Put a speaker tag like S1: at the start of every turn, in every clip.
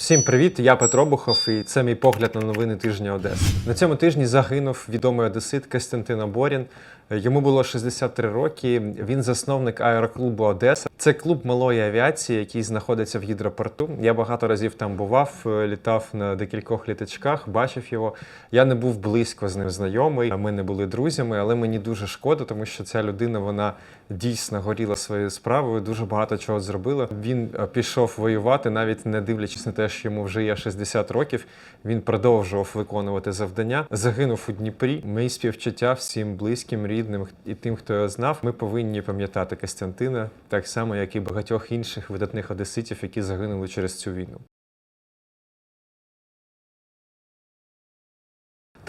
S1: Всім привіт! Я Петро Бухов, і це мій погляд на новини тижня Одеси. На цьому тижні загинув відомий одесит Костянтин Аборін. Йому було 63 роки. Він засновник аероклубу Одеса. Це клуб малої авіації, який знаходиться в гідропорту. Я багато разів там бував, е, літав на декількох літачках, бачив його. Я не був близько з ним знайомий. Ми не були друзями, але мені дуже шкода, тому що ця людина вона дійсно горіла своєю справою, дуже багато чого зробила. Він е, пішов воювати, навіть не дивлячись на те, що йому вже є 60 років. Він продовжував виконувати завдання. Загинув у Дніпрі. Мої співчуття всім близьким, рідним і тим, хто його знав. Ми повинні пам'ятати Костянтина, так само як і багатьох інших видатних одеситів, які загинули через цю війну.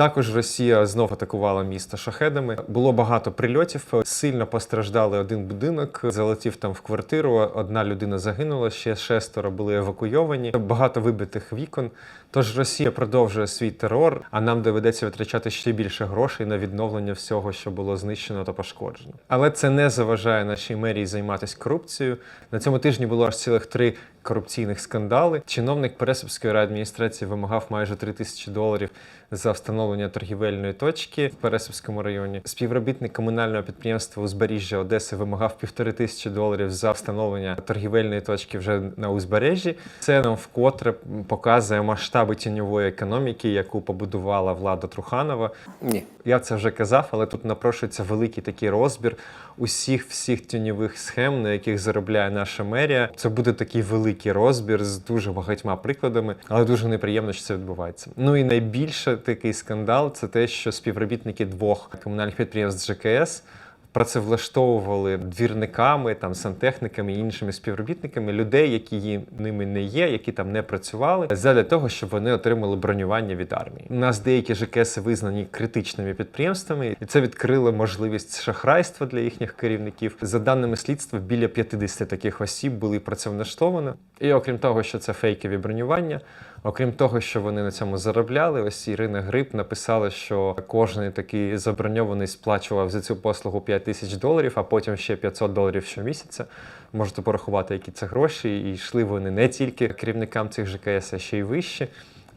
S1: Також Росія знов атакувала місто шахедами. Було багато прильотів. Сильно постраждали один будинок. Залетів там в квартиру. Одна людина загинула, ще шестеро були евакуйовані. Багато вибитих вікон. Тож Росія продовжує свій терор, а нам доведеться витрачати ще більше грошей на відновлення всього, що було знищено та пошкоджено. Але це не заважає нашій мерії займатися корупцією. На цьому тижні було аж цілих три корупційних скандали. Чиновник Пересипської райадміністрації вимагав майже 3 тисячі доларів за встановлення торгівельної точки в Пересипському районі. Співробітник комунального підприємства Узбережжя Одеси вимагав півтори тисячі доларів за встановлення торгівельної точки вже на узбережжі. Це нам вкотре показує масштаби тіньової економіки, яку побудувала влада Труханова.
S2: Ні.
S1: Я це вже казав, але тут напрошується великий такий розбір усіх всіх тіньових схем, на яких заробляє наша мерія. Це буде такий великий розбір з дуже багатьма прикладами, але дуже неприємно, що це відбувається. Ну і найбільше такий скандал це те, що співробітники двох комунальних підприємств ЖКС працевлаштовували двірниками, там сантехніками і іншими співробітниками людей, які їм ними не є, які там не працювали, задля того, щоб вони отримали бронювання від армії. У нас деякі ЖКС визнані критичними підприємствами, і це відкрило можливість шахрайства для їхніх керівників. За даними слідства, біля 50 таких осіб були працевлаштовані. І окрім того, що це фейкові бронювання. Окрім того, що вони на цьому заробляли, ось Ірина Гриб написала, що кожен такий заброньований сплачував за цю послугу 5 тисяч доларів, а потім ще 500 доларів щомісяця. Можете порахувати, які це гроші, і йшли вони не тільки керівникам цих ЖКС, а ще й вище.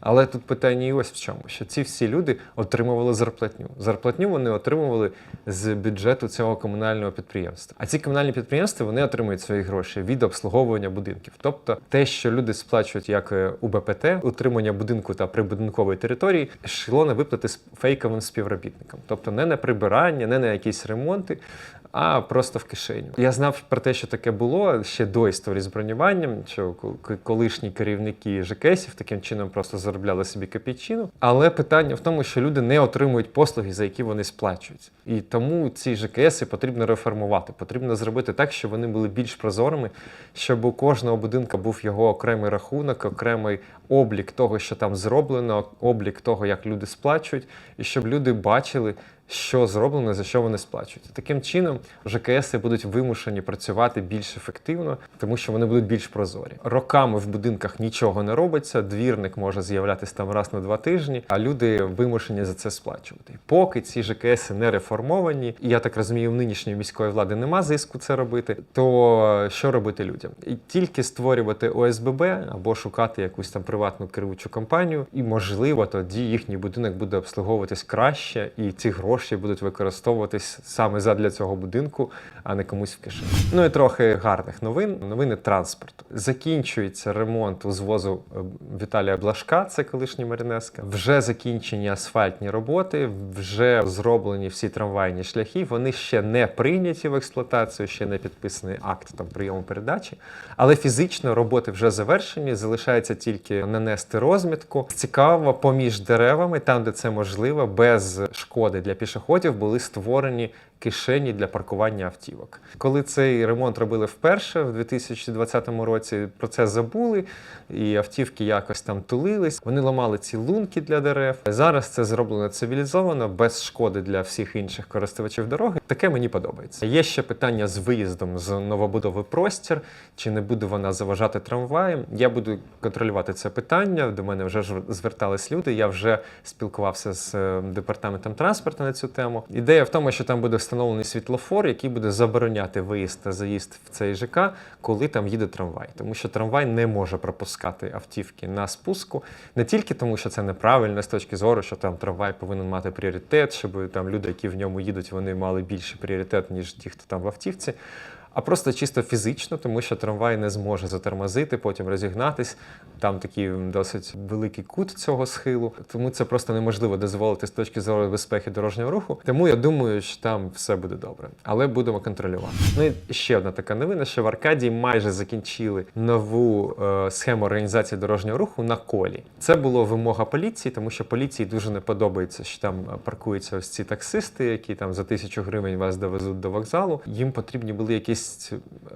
S1: Але тут питання і ось в чому, що ці всі люди отримували зарплатню. Зарплатню вони отримували з бюджету цього комунального підприємства. А ці комунальні підприємства вони отримують свої гроші від обслуговування будинків. Тобто те, що люди сплачують як е, УБПТ, утримання будинку та прибудинкової території, йшло на виплати з фейковим співробітникам. Тобто не на прибирання, не на якісь ремонти, а просто в кишеню. Я знав про те, що таке було ще до історії з бронюванням, що колишні керівники ЖКСів таким чином просто заробляли собі копійчину. Але питання в тому, що люди не отримують послуги, за які вони сплачують. І тому ці ЖКСи потрібно реформувати. Потрібно зробити так, щоб вони були більш прозорими, щоб у кожного будинку був його окремий рахунок, окремий облік того, що там зроблено, облік того, як люди сплачують, і щоб люди бачили, що зроблено, за що вони сплачують. Таким чином, ЖКСи будуть вимушені працювати більш ефективно, тому що вони будуть більш прозорі. Роками в будинках нічого не робиться. Двірник може з'являтися там раз на два тижні, а люди вимушені за це сплачувати. Поки ці ЖКСи не реформовані, і я так розумію, в нинішньої міської влади нема зиску це робити. То що робити людям? І тільки створювати ОСББ або шукати якусь там приватну керуючу компанію, і можливо тоді їхній будинок буде обслуговуватись краще, і ці гроші будуть використовуватись саме задля цього будинку, а не комусь в кишені. Ну і трохи гарних новин. Новини транспорту. Закінчується ремонт узвозу е, Віталія Блашка, це колишній Марінеска. Вже закінчені асфальтні роботи, вже зроблені всі трамвайні шляхи. Вони ще не прийняті в експлуатацію, ще не підписаний акт там прийому передачі. Але фізично роботи вже завершені. Залишається тільки нанести розмітку. Цікаво, поміж деревами, там де це можливо, без шкоди для пішоходів, були створені кишені для паркування автівок. Коли цей ремонт робили вперше, в 2020 році, про це забули, і автівки якось там тулились. Вони ламали ці лунки для дерев. Зараз це зроблено цивілізовано, без шкоди для всіх інших користувачів дороги. Таке мені подобається. Є ще питання з виїздом з новобудови простір, чи не буде вона заважати трамваям. Я буду контролювати це питання. До мене вже звертались люди. Я вже спілкувався з е, департаментом транспорту на цю тему. Ідея в тому, що там буде встановлений світлофор, який буде забороняти виїзд та заїзд в цей ЖК, коли там їде трамвай. Тому що трамвай не може пропускати автівки на спуску, не тільки тому, що це неправильно з точки зору, що там трамвай повинен мати пріоритет, щоб там люди, які в ньому їдуть, вони мали більший пріоритет, ніж ті, хто там в автівці. А просто чисто фізично, тому що трамвай не зможе затормозити, потім розігнатись. Там такий досить великий кут цього схилу, тому це просто неможливо дозволити з точки зору безпеки дорожнього руху. Тому я думаю, що там все буде добре, але будемо контролювати. Ну і ще одна така новина, що в Аркадії майже закінчили нову е, схему організації дорожнього руху на колі. Це була вимога поліції, тому що поліції дуже не подобається, що там паркуються ось ці таксисти, які там за тисячу гривень вас довезуть до вокзалу. Їм потрібні були якісь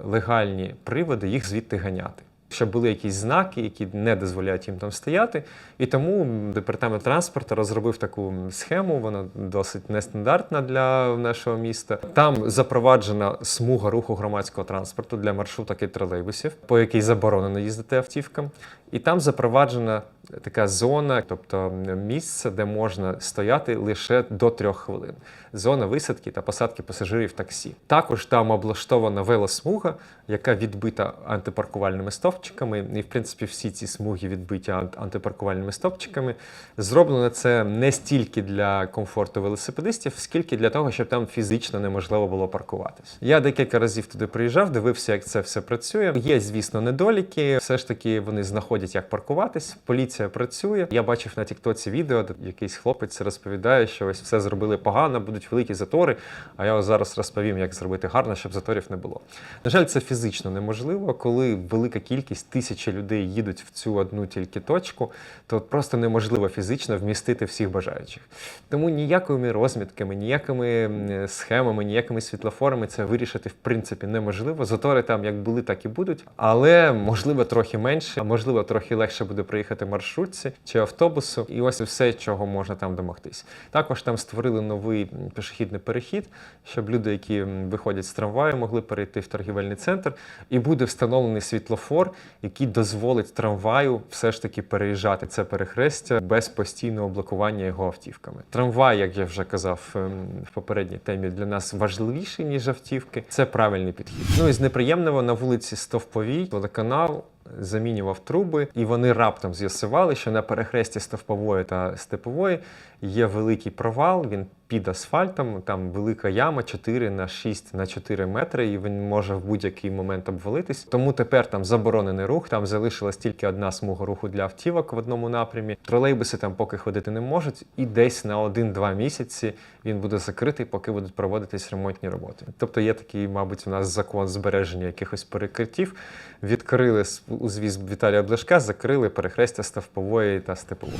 S1: легальні приводи їх звідти ганяти. Щоб були якісь знаки, які не дозволяють їм там стояти. І тому департамент транспорту розробив таку схему, вона досить нестандартна для нашого міста. Там запроваджена смуга руху громадського транспорту для маршруток і тролейбусів, по якій заборонено їздити автівкам. І там запроваджена така зона, тобто місце, де можна стояти лише до трьох хвилин. Зона висадки та посадки пасажирів таксі. Також там облаштована велосмуга, яка відбита антипаркувальними стовпчиками. І, в принципі, всі ці смуги відбиті ант- антипаркувальними стовпчиками. Зроблено це не стільки для комфорту велосипедистів, скільки для того, щоб там фізично неможливо було паркуватись. Я декілька разів туди приїжджав, дивився, як це все працює. Є, звісно, недоліки. Все ж таки вони знаходять, як паркуватись. Поліція працює. Я бачив на Тіктоці відео, де якийсь хлопець розповідає, що ось все зробили погано, будуть великі затори. А я зараз розповім, як зробити гарно, щоб заторів не було. На жаль, це фізично неможливо, коли велика кількість тисячі людей їдуть в цю одну тільки точку, то просто неможливо фізично вмістити всіх бажаючих. Тому ніякими розмітками, ніякими схемами, ніякими світлофорами це вирішити в принципі неможливо. Затори там як були, так і будуть, але можливо трохи менше, а можливо трохи легше буде проїхати маршрутці чи автобусу. І ось все, чого можна там домогтись. Також там створили новий пішохідний перехід, щоб люди, які виходять з трамваю, могли перейти в торгівельний центр, і буде встановлений світлофор, який дозволить трамваю все ж таки переїжджати це перехрестя без постійного блокування його автівками. Трамвай, як я вже казав ем, в попередній темі, для нас важливіший ніж автівки. Це правильний підхід. Ну і з неприємного на вулиці Стовповій водоканал замінював труби, і вони раптом з'ясували, що на перехресті стовпової та степової є великий провал. Він під асфальтом, там велика яма 4 на 6 на 4 метри, і він може в будь-який момент обвалитись. Тому тепер там заборонений рух. Там залишилась тільки одна смуга руху для автівок в одному напрямі. Тролейбуси там поки ходити не можуть, і десь на 1-2 місяці він буде закритий, поки будуть проводитись ремонтні роботи. Тобто є такий, мабуть, у нас закон збереження якихось перекриттів. Відкрили з- узвіз Віталія Блешка, закрили перехрестя Ставпової та Степової.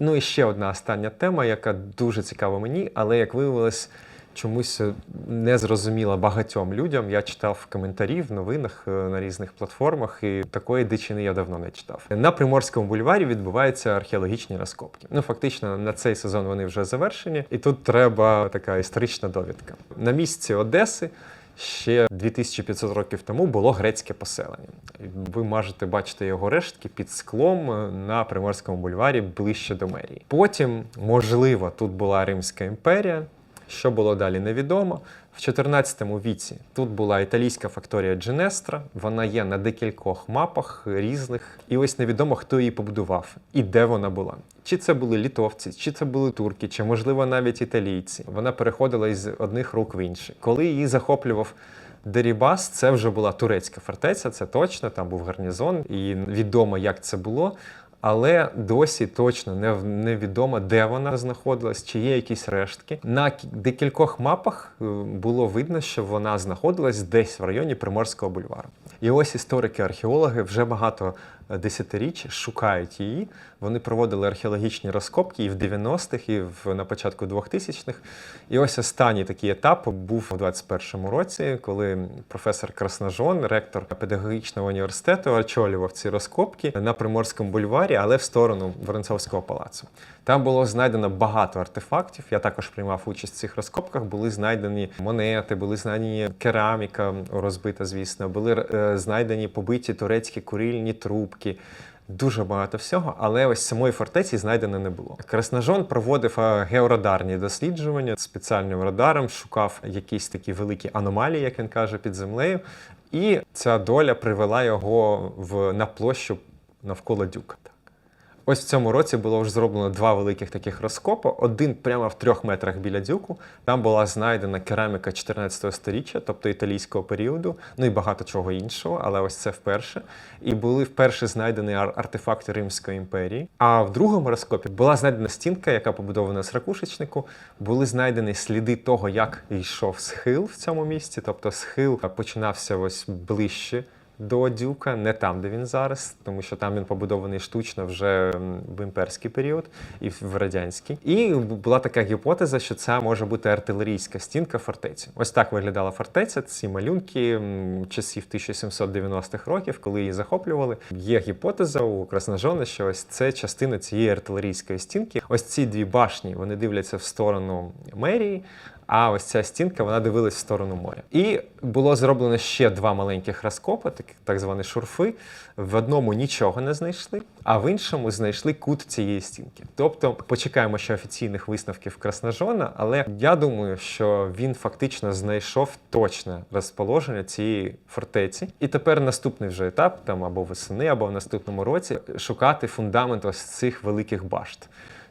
S1: Ну і ще одна остання тема, яка дуже цікава мені, але як виявилось. Чомусь не зрозуміла багатьом людям. Я читав коментарі в новинах е, на різних платформах, і такої дичини я давно не читав. На Приморському бульварі відбуваються археологічні розкопки. Ну фактично на цей сезон вони вже завершені, і тут треба така історична довідка. На місці Одеси ще 2500 років тому було грецьке поселення. Ви можете бачити його рештки під склом на Приморському бульварі ближче до мерії. Потім, можливо, тут була Римська імперія. Що було далі, невідомо. В 14 віці тут була італійська факторія Дженестра. Вона є на декількох мапах різних. І ось невідомо, хто її побудував і де вона була. Чи це були літовці, чи це були турки, чи можливо навіть італійці. Вона переходила із одних рук в інші. Коли її захоплював Дерібас, це вже була турецька фортеця, це точно. Там був гарнізон, і відомо, як це було. Але досі точно не невідомо, де вона знаходилась, чи є якісь рештки. На кі- декількох мапах е, було видно, що вона знаходилась десь в районі Приморського бульвару. І ось історики-археологи вже багато десятиріч шукають її. Вони проводили археологічні розкопки і в 90-х, і в, на початку 2000-х. І ось останній такий етап був у 21-му році, коли професор Красножон, ректор педагогічного університету, очолював ці розкопки на Приморському бульварі, але в сторону Воронцовського палацу. Там було знайдено багато артефактів. Я також приймав участь в цих розкопках. Були знайдені монети, були знайдені кераміка розбита, звісно, були е, знайдені побиті турецькі курильні трубки. Дуже багато всього, але ось самої фортеці знайдено не було. Красножон проводив е, георадарні досліджування спеціальним радаром, шукав якісь такі великі аномалії, як він каже, під землею. І ця доля привела його в, на площу навколо дюка. Ось в цьому році було вже зроблено два великих таких розкопи. Один прямо в трьох метрах біля дюку. Там була знайдена кераміка 14 століття, тобто італійського періоду, ну і багато чого іншого, але ось це вперше. І були вперше знайдені ар- артефакти Римської імперії. А в другому розкопі була знайдена стінка, яка побудована з ракушечнику. Були знайдені сліди того, як йшов схил в цьому місці. Тобто схил починався ось ближче до Дюка, не там, де він зараз, тому що там він побудований штучно вже в імперський період і в радянський. І була така гіпотеза, що це може бути артилерійська стінка фортеці. Ось так виглядала фортеця. Ці малюнки часів 1790-х років, коли її захоплювали. Є гіпотеза у Красножона, що ось це частина цієї артилерійської стінки. Ось ці дві башні вони дивляться в сторону мерії. А ось ця стінка вона дивилась в сторону моря. І було зроблено ще два маленьких розкопи, так, так звані шурфи. В одному нічого не знайшли, а в іншому знайшли кут цієї стінки. Тобто почекаємо ще офіційних висновків Красножона, але я думаю, що він фактично знайшов точне розположення цієї фортеці. І тепер наступний вже етап, там або восени, або в наступному році, шукати фундамент ось цих великих башт.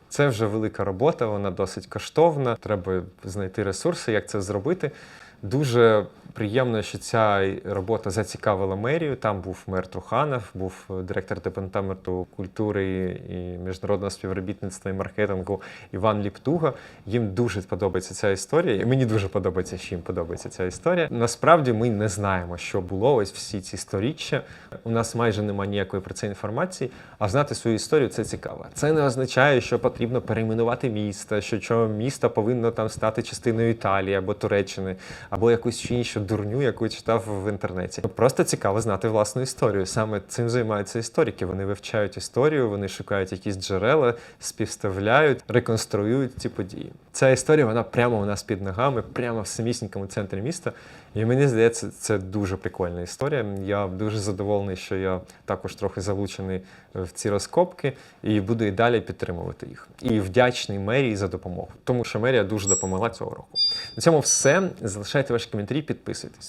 S1: Це вже велика робота, вона досить коштовна. Треба знайти ресурси, як це зробити. Дуже приємно, що ця робота зацікавила мерію. Там був мер Труханов, був директор департаменту культури і міжнародного співробітництва і маркетингу Іван Ліптуга. Їм дуже подобається ця історія, і мені дуже подобається, що їм подобається ця історія. Насправді ми не знаємо, що було ось всі ці сторіччя. У нас майже немає ніякої про це інформації, а знати свою історію це цікаво. Це не означає, що потрібно перейменувати місто, що, що місто повинно там стати частиною Італії або Туреччини, або якусь чи іншу дурню, яку читав в інтернеті. Просто цікаво знати власну історію. Саме цим займаються історики. Вони вивчають історію, вони шукають якісь джерела, співставляють, реконструюють ці події. Ця історія вона прямо у нас під ногами, прямо в самісінькому центрі міста. І мені здається, це дуже прикольна історія. Я дуже задоволений, що я також трохи залучений в ці розкопки і буду і далі підтримувати їх. І вдячний мерії за допомогу, тому що мерія дуже допомогла цього року. На цьому все. Залишайте ваші коментарі, підписуйтесь.